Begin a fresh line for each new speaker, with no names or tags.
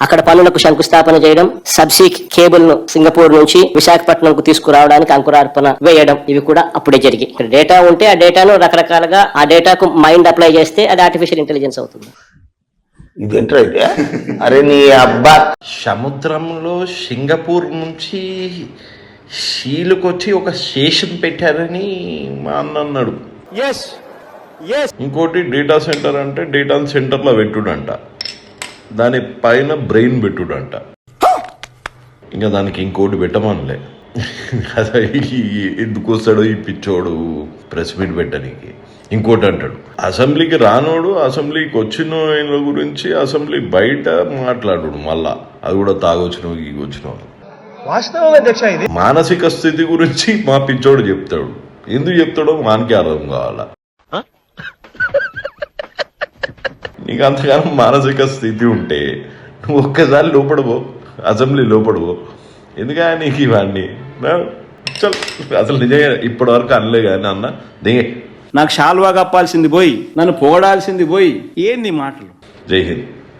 అక్కడ పనులకు శంకుస్థాపన చేయడం సబ్సీ కేబుల్ను సింగపూర్ నుంచి విశాఖపట్నంకు తీసుకురావడానికి అంకురార్పణ వేయడం ఇవి కూడా అప్పుడే ఇక్కడ డేటా ఉంటే ఆ డేటాను రకరకాలుగా ఆ డేటాకు మైండ్ అప్లై చేస్తే అది ఆర్టిఫిషియల్ ఇంటెలిజెన్స్ అవుతుంది.
అయితే అరే నీ అబ్బా!
సముద్రంలో సింగపూర్ నుంచి షీలుకొచ్చి ఒక స్టేషన్ పెట్టారని మా అన్న అన్నాడు. ఇంకోటి డేటా సెంటర్ అంటే డేటా సెంటర్లో పెట్టుడంట. దాని పైన బ్రెయిన్ పెట్టుడంట. ఇంకా దానికి ఇంకోటి పెట్టమనిలే. అదే ఎందుకు వస్తాడో ఈ పిచ్చోడు ప్రెస్ మీట్ పెట్టడానికి. ఇంకోటి అంటాడు అసెంబ్లీకి రానోడు అసెంబ్లీకి వచ్చిన ఆయన గురించి అసెంబ్లీ బయట మాట్లాడు మళ్ళా. అది కూడా తాగొచ్చినవి గీగొచ్చినవి
వాస్తవం అధ్యక్ష ఇది.
మానసిక స్థితి గురించి మా పిచ్చోడు చెప్తాడు. ఎందుకు చెప్తాడో మానకే అర్థం కావాలా. నీకు అంతగానో మానసిక స్థితి ఉంటే నువ్వు ఒక్కసారి లోపడబో అసెంబ్లీ లోపడబో ఎందుకని నీకు ఇవన్నీ? చల్. అసలు నిజంగా ఇప్పటి వరకు అనలే కానీ అన్న దిగే.
నాకు షాల్వా కప్పాల్సింది పోయి నన్ను పొగడాల్సింది పోయి ఏంది మాటలు?
జై హింద్.